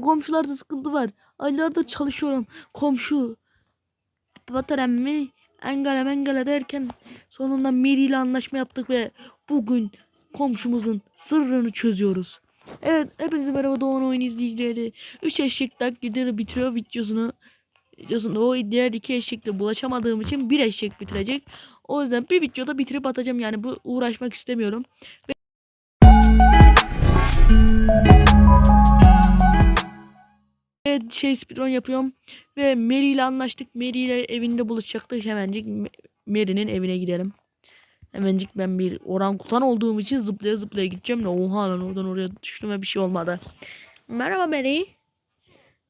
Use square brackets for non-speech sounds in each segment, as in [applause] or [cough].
Bu komşularda sıkıntı var. Aylardır çalışıyorum. Komşu. Batar emmi engele mengele derken sonunda Miri ile anlaşma yaptık ve bugün komşumuzun sırrını çözüyoruz. Evet hepinize merhaba Doğan Oyun izleyicileri. 3 eşek taklidi bitiriyor videosunu. Videosunda o diğer iki eşekle bulaşamadığım için bir eşek bitirecek. O yüzden bir videoda bitirip atacağım yani bu uğraşmak istemiyorum. Ve şey speedrun yapıyorum ve Mary ile anlaştık. Mary ile evinde buluşacaktık. Hemencik Me- Mary'nin evine gidelim. Hemencik ben bir orangutan olduğum için zıplaya zıplaya gideceğim de oha lan oradan oraya düştüm ve bir şey olmadı. Merhaba Mary.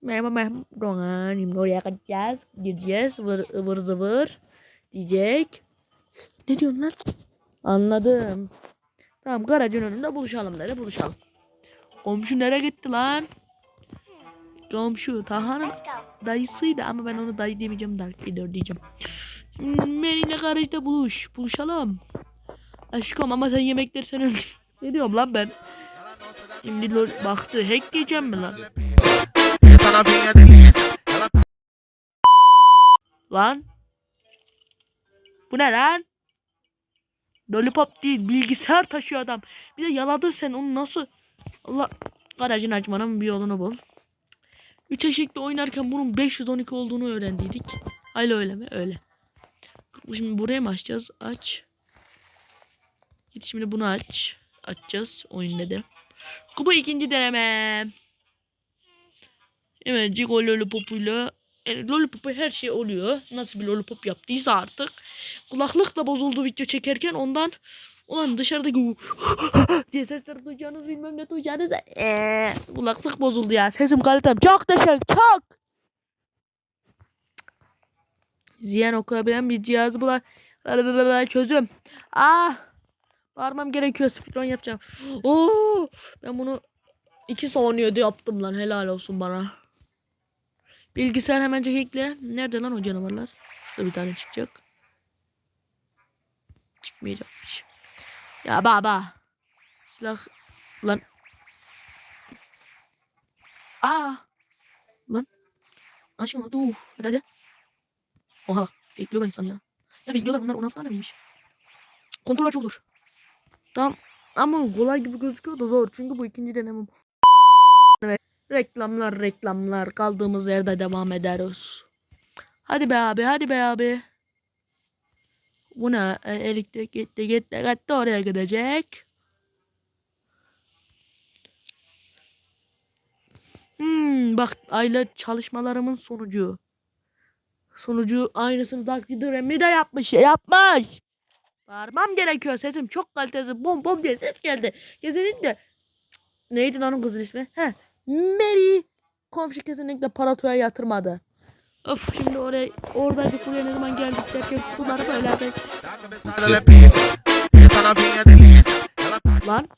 Merhaba merhaba. Şimdi oraya gideceğiz. Gideceğiz. Vır, ıvır zıvır. Diyecek. Ne diyorsun lan? Anladım. Tamam garajın önünde buluşalım dedi. Buluşalım. Komşu nereye gitti lan? Komşu Taha'nın dayısıydı ama ben onu dayı demeyeceğim Dark Vader diyeceğim. Hmm, Mary'le garajda buluş. Buluşalım. Aşkım ama sen yemekleri sen öldür. [laughs] ne diyorum lan ben? Şimdi lol baktı. Hack diyeceğim mi lan? Lan. Bu ne lan? Lollipop değil bilgisayar taşıyor adam. Bir de yaladın sen onu nasıl? Allah garajın açmanın bir yolunu bul. Üç eşekle oynarken bunun 512 olduğunu öğrendiydik. Öyle öyle mi? Öyle. Şimdi buraya mı açacağız? Aç. Git şimdi bunu aç. Açacağız oyun dedi. Bu ikinci deneme. Hemencik o lollipopuyla yani lollipop'a her şey oluyor. Nasıl bir lollipop yaptıysa artık. Kulaklık da bozuldu video çekerken ondan ulan dışarıdaki [laughs] diye sesleri duyacağınız bilmem ne duyacağınız eee, kulaklık bozuldu ya. Sesim kalitem çok düşük çok. Ziyan okuyabilen bir cihazı bular. Çözüm. Ah. Bağırmam gerekiyor. Speedrun yapacağım. Oo, ben bunu iki saniyede yaptım lan. Helal olsun bana. Bilgisayar hemencek ekle. Nerede lan o canavarlar? Şurada bir tane çıkacak. Çıkmayacakmış. Ya baba. Silah. Lan. Aa. Lan. Aşkım dur. Hadi hadi. Oha. Bekliyorlar insan ya. Ya bekliyorlar bunlar 16 tane miymiş? Kontrol çok zor. Tamam. Ama kolay gibi gözüküyor da zor. Çünkü bu ikinci denemem. Reklamlar reklamlar kaldığımız yerde devam ederiz. Hadi be abi hadi be abi. Bu ne? E, elektrik gitti gitti gitti oraya gidecek. Hmm, bak aile çalışmalarımın sonucu. Sonucu aynısını taklit Remi de yapmış. Yapmış. Bağırmam gerekiyor sesim çok kaliteli. Bom bom diye ses geldi. Kesinlikle. Neydi lan o kızın ismi? He. Mary komşu kesinlikle paratoya yatırmadı. Of şimdi oraya oradaydık buraya ne zaman geldik derken suları böyle. Ela lan.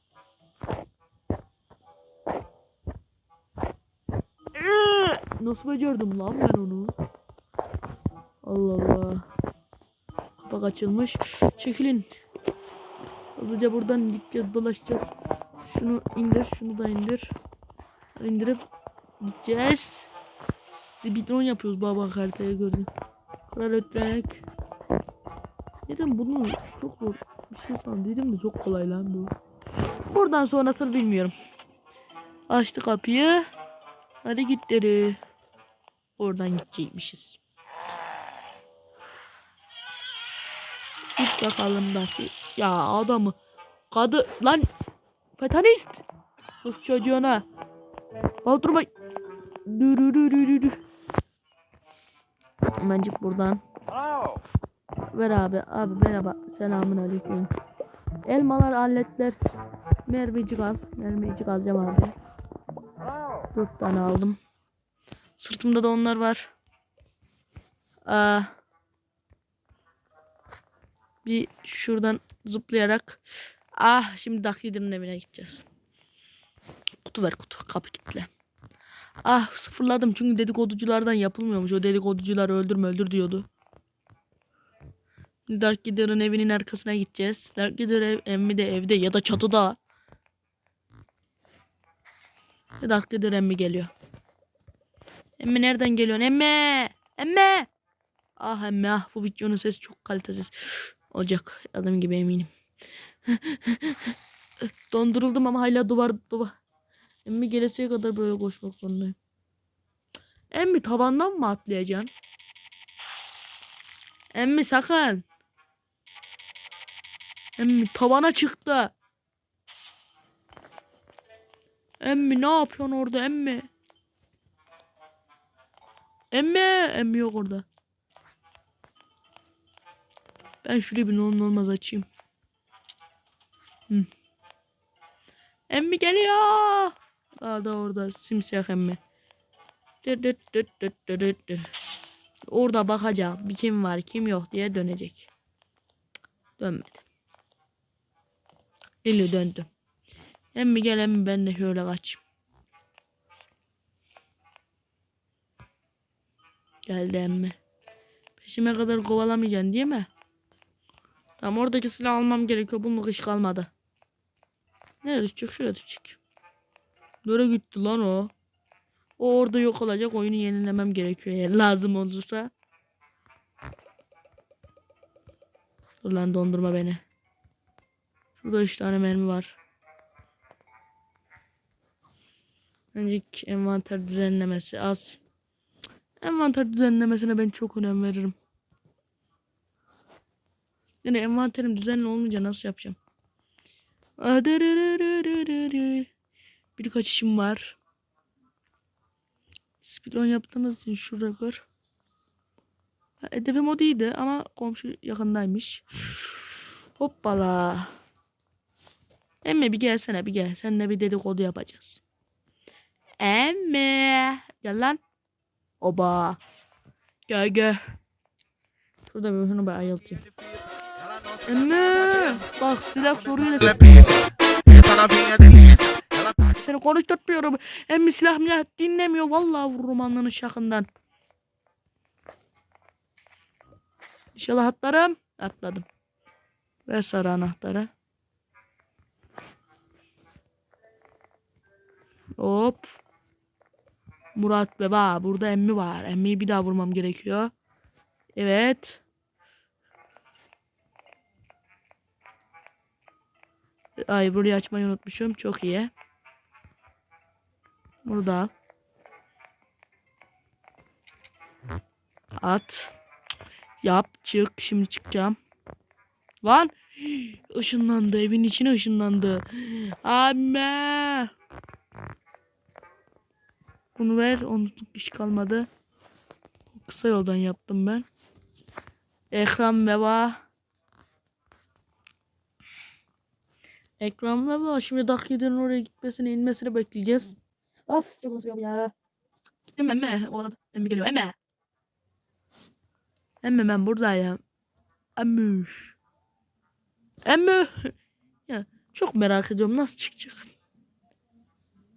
Nasıl becerdim lan ben onu? Allah Allah. Kapak açılmış. Çekilin. Hızlıca buradan gideceğiz dolaşacağız. Şunu indir şunu da indir. İndirip gideceğiz. Speedrun yapıyoruz baba haritaya gördüm. Kral ötmek. Neden bunu çok zor bir şey sandıydım da çok kolay lan bu. Buradan sonrasını bilmiyorum. Açtı kapıyı. Hadi git dedi. Oradan gidecekmişiz. Git bakalım da. Ya adamı. Kadı lan. Fatalist. Kız çocuğuna. Oturma. Dürürürürürü. Hemencik buradan. Ver abi. Abi merhaba. Selamun aleyküm. Elmalar, aletler. Mermicik al. Mermicik alacağım abi. Dört tane aldım. Sırtımda da onlar var. Aa, bir şuradan zıplayarak. Ah şimdi Dark Leader'ın evine gideceğiz. Kutu ver kutu. Kapı kitle. Ah sıfırladım çünkü dedikoduculardan yapılmıyormuş. O dedikoducular öldürme öldür diyordu. Dark Leader'ın evinin arkasına gideceğiz. Dark Leader ev, emmi de evde ya da çatıda. Ve Dark Leader emmi geliyor. Emmi nereden geliyorsun? Emmi! Emmi! Ah emmi ah bu videonun sesi çok kalitesiz. Olacak adam gibi eminim. [laughs] Donduruldum ama hala duvar duvar. Emmi gelesiye kadar böyle koşmak zorundayım. Emmi tavandan mı atlayacaksın? Emmi sakın. Emmi tavana çıktı. Emmi ne yapıyorsun orada emmi? Emmi, emmi yok orada. Ben şurayı bir ne olmaz açayım. Hı. Emmi geliyor. Daha da orada simsiyah emmi. Orada bakacak bir kim var kim yok diye dönecek. Dönmedi. Lili döndü. Emmi gel emmi ben de şöyle kaçayım. Geldi emmi. Peşime kadar kovalamayacaksın değil mi? Tamam oradaki silahı almam gerekiyor. Bunun iş kalmadı. Nereye düşecek? Şuraya düşecek. Nereye gitti lan o? O orada yok olacak. Oyunu yenilemem gerekiyor. eğer lazım olursa. Dur lan dondurma beni. Şurada 3 tane mermi var. Önceki envanter düzenlemesi az. Envanter düzenlemesine ben çok önem veririm. Yani envanterim düzenli olmayınca nasıl yapacağım? Birkaç işim var. Speedrun yaptığımız için şu rekor. Ha, Hedefim o değildi ama komşu yakındaymış. Hoppala. Emme bir gelsene bir gel. Seninle bir dedikodu yapacağız. Emme. Gel lan. Oba. Gel gel. Şurada bir şunu bir ayıltayım. Emme. Bak silah soruyla seni konuşturtmuyorum. Emmi silah milah dinlemiyor. Vallahi vururum alnının şakından. İnşallah atlarım. Atladım. Ver sarı anahtarı. Hop. Murat baba burada emmi var. Emmiyi bir daha vurmam gerekiyor. Evet. Ay burayı açmayı unutmuşum. Çok iyi. Burada. At. Yap. Çık. Şimdi çıkacağım. Lan. Işınlandı. Evin içine ışınlandı. Amme. Bunu ver. Onun iş kalmadı. Kısa yoldan yaptım ben. Ekran veba. Ekran veba. Şimdi Dakiyeden oraya gitmesini inmesini bekleyeceğiz. Of çok uzuyorum ya. Gittim emme. O arada emmi geliyor. Emme. Emme ben buradayım. Emmüş. Emme. Ya çok merak ediyorum nasıl çıkacak.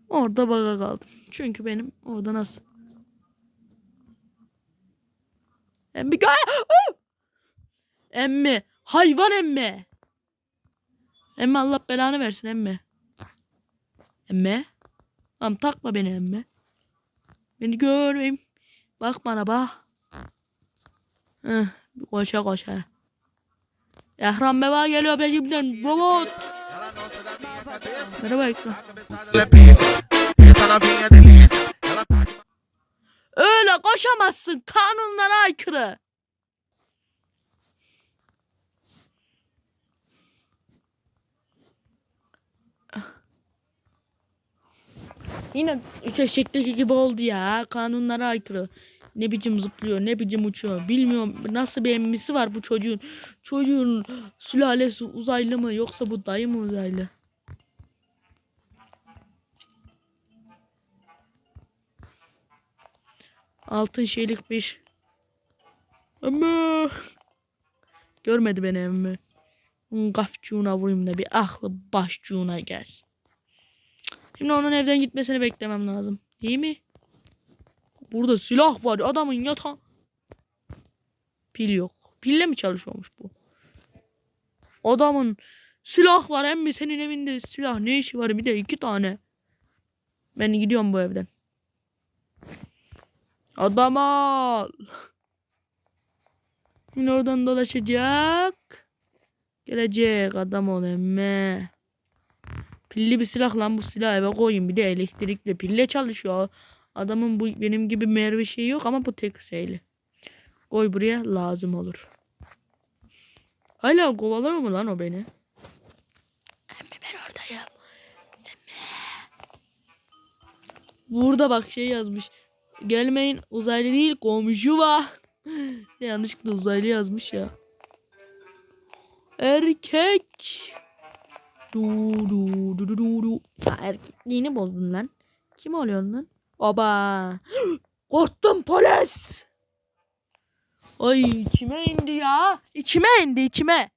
Orada baga kaldım. Çünkü benim orada nasıl. Emmi gel. Emmi. Hayvan emmi. Emmi Allah belanı versin emmi. Emmi. Tamam takma beni emmi. Beni görmeyeyim. Bak bana bak. Heh, koşa koşa. Ehram beba geliyor peşimden. Robot. Merhaba ekran. Öyle koşamazsın. Kanunlara aykırı. Yine eşekteki gibi oldu ya. Kanunlara aykırı. Ne biçim zıplıyor, ne biçim uçuyor. Bilmiyorum nasıl bir emmisi var bu çocuğun. Çocuğun sülalesi uzaylı mı yoksa bu dayı mı uzaylı? Altın şeylik bir. Ama görmedi beni emmi. Onun kafçuğuna vurayım da bir aklı başçuğuna gelsin. Şimdi onun evden gitmesini beklemem lazım. Değil mi? Burada silah var. Adamın yatağı. Pil yok. Pille mi çalışıyormuş bu? Adamın silah var emmi senin evinde silah ne işi var bir de iki tane. Ben gidiyorum bu evden. Adam al. Şimdi oradan dolaşacak. Gelecek adam ol emme. Pilli bir silah lan bu silahı eve koyayım. Bir de elektrikli pille çalışıyor. Adamın bu benim gibi merve şeyi yok ama bu tek şeyli. Koy buraya lazım olur. Hala kovalıyor mu lan o beni? Emme ben oradayım. Burada bak şey yazmış. Gelmeyin uzaylı değil komşu var. [laughs] Yanlışlıkla uzaylı yazmış ya. Erkek. Du du du du du du. Ya erkekliğini bozdun lan. Kim oluyorsun lan? Oba. [gasps] Korktum polis. Ay içime indi ya. İçime indi içime.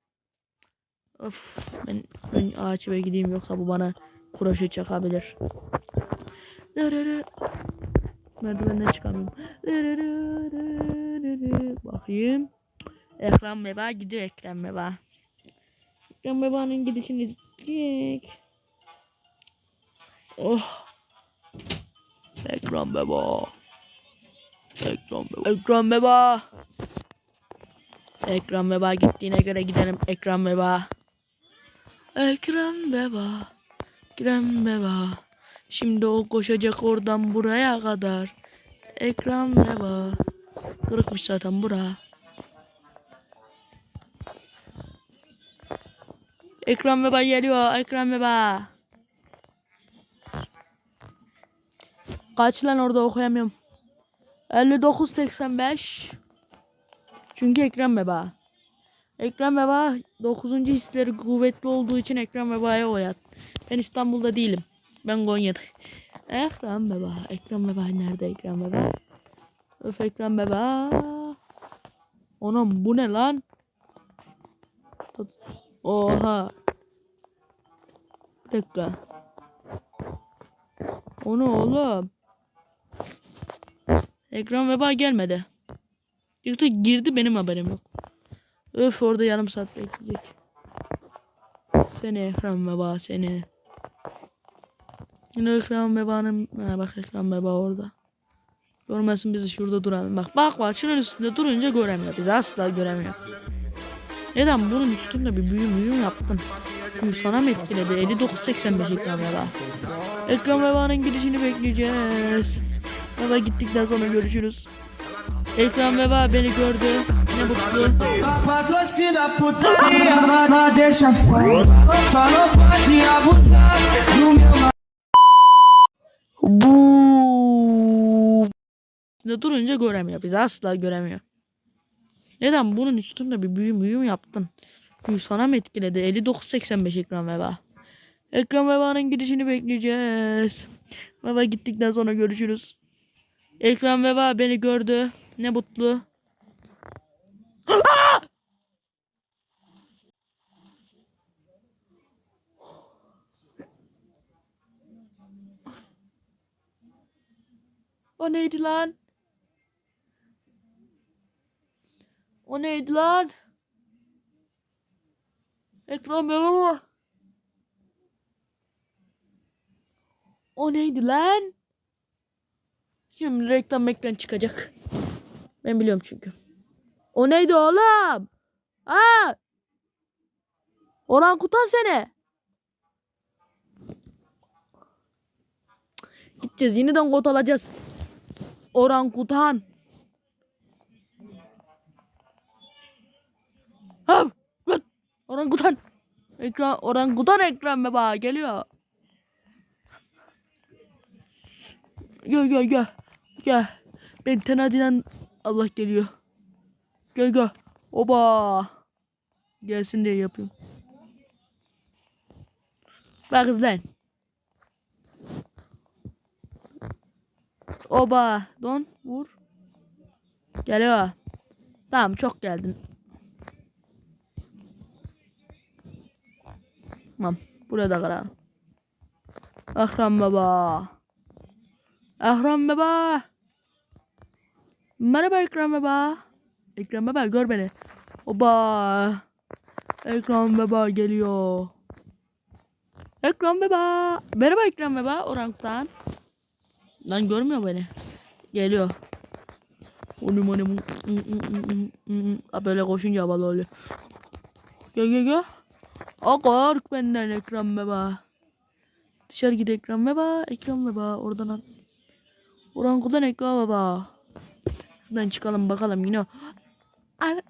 Of ben, ben ağaç eve gideyim yoksa bu bana kuraşı çakabilir. Dırırı. Merdivenden çıkamıyorum. Dırırı. Bakayım. Ekrem Beba gidiyor Ekrem Beba. Ekrem Beba'nın gidişini izleyecek. Oh. Ekrem Beba. Ekrem Beba. Ekrem Beba. Ekrem Beba gittiğine göre gidelim Ekrem Beba. Ekrem Beba. Ekrem Beba. Şimdi o koşacak oradan buraya kadar. Ekran beba. Kırıkmış zaten bura. Ekran beba geliyor. Ekran beba. Kaç lan orada okuyamıyorum. 59.85. Çünkü ekran beba. Ekran beba 9. hisleri kuvvetli olduğu için ekran bebaya oyat. Ben İstanbul'da değilim. Ben Konya'da. Ekran beba. Ekran beba nerede ekran beba? Öf ekran beba. Anam bu ne lan? Oha. Bir dakika. O ne oğlum? Ekran veba gelmedi. Yoksa girdi benim haberim yok. Öf orada yarım saat bekleyecek. Seni ekran veba seni. Yine ekran bebanın ha, bak ekran beba orada. Görmesin bizi şurada duralım. Bak bak bak şunun üstünde durunca göremiyor. Bizi asla göremiyor. Neden bunun üstünde bir büyü büyü mü yaptın? Bu sana mı etkiledi? 59.85 ekran beba. Ekran bebanın gidişini bekleyeceğiz. Baba gittikten sonra görüşürüz. Ekran beba beni gördü. Ne mutlu. Bu durunca göremiyor. Bizi asla göremiyor. Neden bunun üstünde bir büyü büyü mü yaptın? Büyü sana mı etkiledi? 59.85 ekran veba. Ekran vebanın gidişini bekleyeceğiz. Veba gittikten sonra görüşürüz. Ekran veba beni gördü. Ne mutlu. O neydi lan? O neydi lan? Ekran baba. O neydi lan? Şimdi reklam ekran çıkacak. Ben biliyorum çünkü. O neydi oğlum? Aa! Orhan Kutan seni. Gideceğiz yeniden kod alacağız. Orangutan. Ha, lan, orangutan. Ekran, orangutan ekran baba geliyor. Gel gel gel. Gel. Ben tenadiden Allah geliyor. Gel gel. Oba. Gelsin diye yapıyorum. Bak izlen. Oba. Don. Vur. Geliyor. Tamam çok geldin. Tamam. Buraya da kıralım. Akram baba. Akram baba. Merhaba Ekrem baba. Ekrem baba gör beni. Oba. Ekrem baba geliyor. Ekrem baba. Merhaba Ekrem baba. Orangtan. Lan görmüyor beni. Geliyor. Onu onu böyle koşunca havalı oluyor. Gel gel gel. Aa kork benden ekran beba. Dışarı git ekran beba. Ekran beba. Oradan at. Orangutan ekran beba. Buradan çıkalım bakalım yine. Ar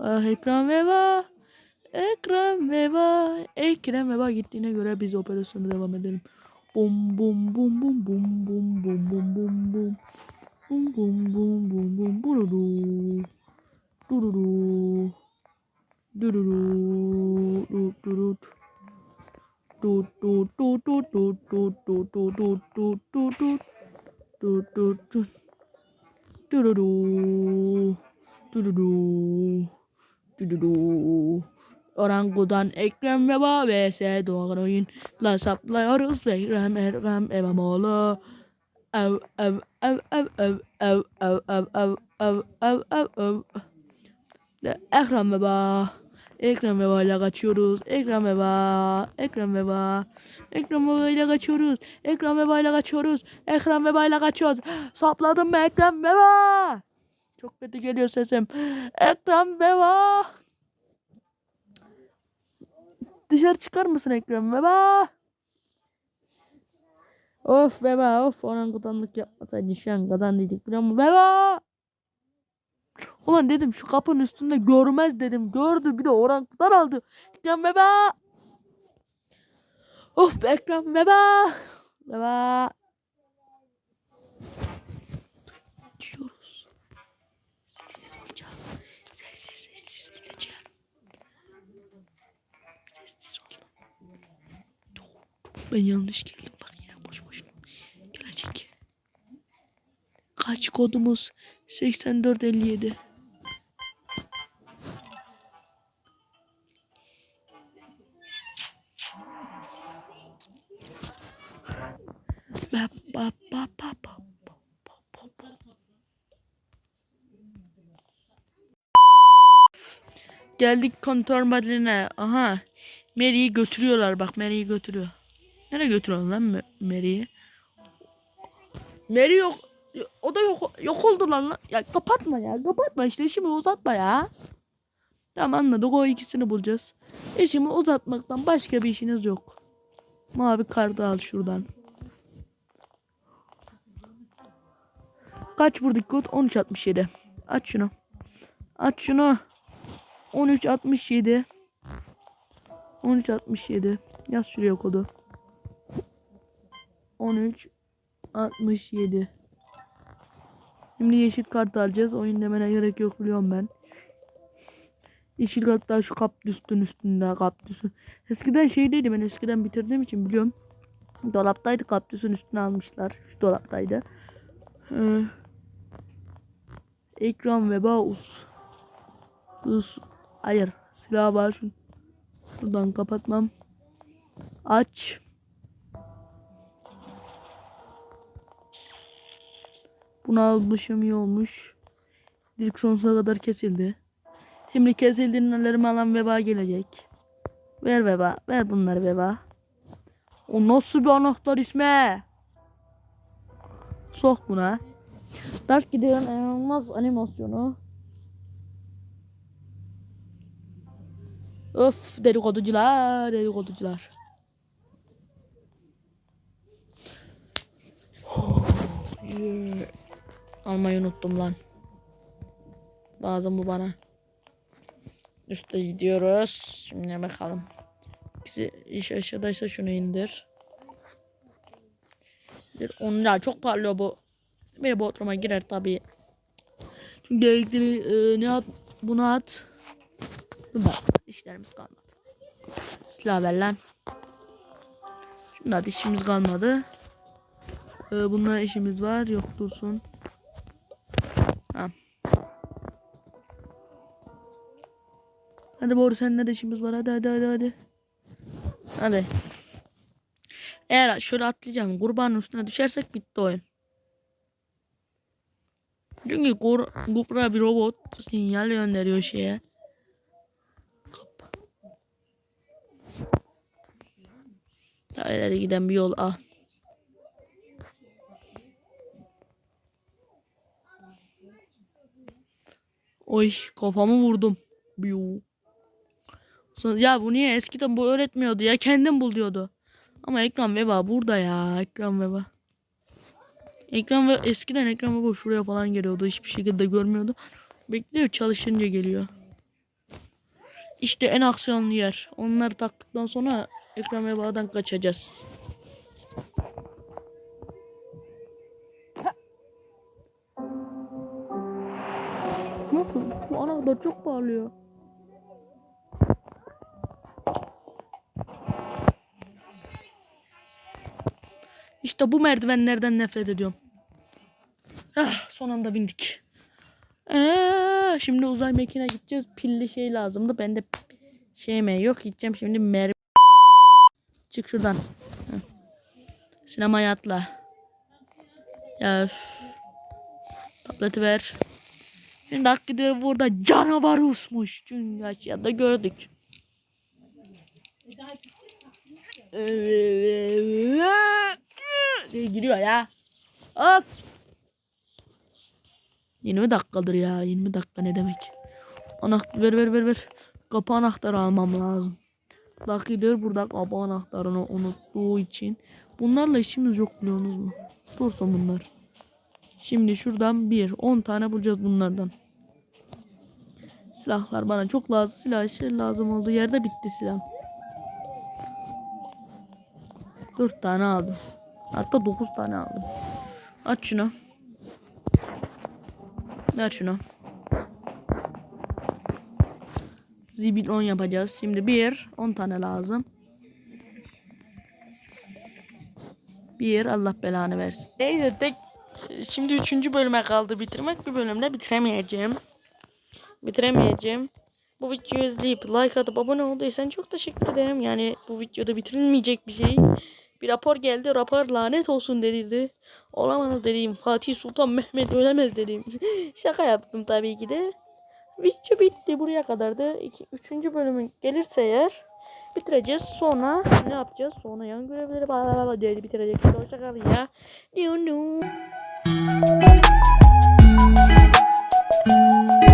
ah ekran beba. Ekrem Veba, Ekrem Veba gittiğine göre biz operasyona devam edelim. Bum bum bum bum bum bum bum bum bum bum. Bum bum bum bum bum bururu. Dururu. Dururu. Dut durut. Dut dut dut dut dut dut dut dut dut dut dut dut. Dut dut dut. Dururu. Dururu. Dururu. Orangutan Ekrem Veba vs Doğan Oyun'la saplıyoruz ve Ekrem Ekrem İmamoğlu. Ev ev ev ev ev ev ev ev ev ev ev ev De Ekrem Veba. Ekrem Veba ile kaçıyoruz. Ekrem Veba. Ekrem Veba. Ekrem Veba ile kaçıyoruz. Ekrem Veba ile kaçıyoruz. Ekrem Veba ile kaçıyoruz. Sapladım mı Ekrem Veba? Çok kötü geliyor sesim. Ekrem Veba. Dışarı çıkar mısın Ekrem Beba? Of Beba of orangutanlık yapmasaydın şu an kadın dedik biliyor musun Beba? Ulan dedim şu kapının üstünde görmez dedim gördü bir de orangutan aldı. Ekrem Beba. Of be Ekrem Beba. Beba. Diyoruz. Sessiz. Ben yanlış geldim Kaç kodumuz? 8457. Bap. Geldik kontör madeline. Aha. Mary'i götürüyorlar bak. Mary'i götürüyor. Nereye götürüyorlar lan Mary'i? Mary yok. O da yok yok oldu lan. Ya kapatma ya. Kapatma işte işimi uzatma ya. Tamam anladık o ikisini bulacağız. İşimi uzatmaktan başka bir işiniz yok. Mavi kartı al şuradan. Kaç vurduk kod? 13.67. Aç şunu. Aç şunu. 13.67. 13.67. Yaz şuraya kodu. 13.67. Şimdi yeşil kart alacağız. Oyun demene gerek yok biliyorum ben. Yeşil kart daha şu kaktüsün üstünde kaktüsün. Eskiden şeydeydi ben eskiden bitirdiğim için biliyorum. Dolaptaydı kaktüsün üstüne almışlar. Şu dolaptaydı. Ee, ekran ve mouse. Us. Hayır. Silah var. Buradan kapatmam. Aç. Bunu almışım iyi olmuş. Direkt sonsuza kadar kesildi. Şimdi kesildiğinin ellerime alan veba gelecek. Ver veba. Ver bunları veba. O nasıl bir anahtar ismi? Sok buna. Dark gidiyor inanılmaz animasyonu. Öf dedikoducular dedikoducular. Yeah. Almayı unuttum lan. Lazım bu bana. Üste gidiyoruz. Şimdi bakalım. Bizi iş aşağıdaysa şunu indir. Bir Onlar çok parlıyor bu. Beni Bodrum'a girer tabii. Şimdi gerekli e, ne at? Bunu at. Bak işlerimiz kalmadı. Silah ver lan. Şimdi hadi işimiz kalmadı. Ee, bununla işimiz var. Yok dursun. Hadi Boru seninle de işimiz var. Hadi hadi hadi hadi. Hadi. Eğer şöyle atlayacağım. Kurbanın üstüne düşersek bitti oyun. Çünkü Gur Gukra bir robot sinyal gönderiyor şeye. Daha ileri giden bir yol al. Oy kafamı vurdum. Biu. Sonra, ya bu niye eskiden bu öğretmiyordu ya kendim bul diyordu. Ama ekran veba burada ya ekran veba. Ekran ve eskiden ekran veba şuraya falan geliyordu hiçbir şekilde görmüyordu. Bekliyor çalışınca geliyor. İşte en aksiyonlu yer. Onları taktıktan sonra ekran vebadan kaçacağız. Nasıl? Bu anahtar çok parlıyor. İşte bu merdivenlerden nefret ediyorum. Ah, son anda bindik. Ee, şimdi uzay mekiğine gideceğiz. Pilli şey lazımdı. Bende şey mi yok. Gideceğim şimdi mer Çık şuradan. Heh. Sinemaya atla. Ya. Tableti ver. Şimdi hak gidiyor burada canavar usmuş. Çünkü aşağıda gördük. Diye giriyor ya. Of. 20 dakikadır ya. 20 dakika ne demek? Anahtar ver ver ver ver. Kapı anahtarı almam lazım. Lucky'dir burada kapı anahtarını unuttuğu için. Bunlarla işimiz yok biliyorsunuz mu? Dursun bunlar. Şimdi şuradan bir 10 tane bulacağız bunlardan. Silahlar bana çok lazım. Silah şey lazım olduğu yerde bitti silah. 4 tane aldım. Hatta 9 tane aldım. Aç şunu. Ver şunu. Zibil 10 yapacağız. Şimdi bir 10 tane lazım. Bir Allah belanı versin. Neyse tek şimdi üçüncü bölüme kaldı bitirmek. Bir bölümde bitiremeyeceğim. Bitiremeyeceğim. Bu videoyu izleyip like atıp abone olduysan çok teşekkür ederim. Yani bu videoda bitirilmeyecek bir şey. Bir rapor geldi. Rapor lanet olsun dedildi. Olamaz dediğim Fatih Sultan Mehmet ölemez dediğim. [laughs] Şaka yaptım tabii ki de. Video bitti buraya kadardı. İki, üçüncü bölümün gelirse eğer bitireceğiz. Sonra ne yapacağız? Sonra yan görevleri bağlı diye bitirecek. Hoşçakalın ya. Thank you.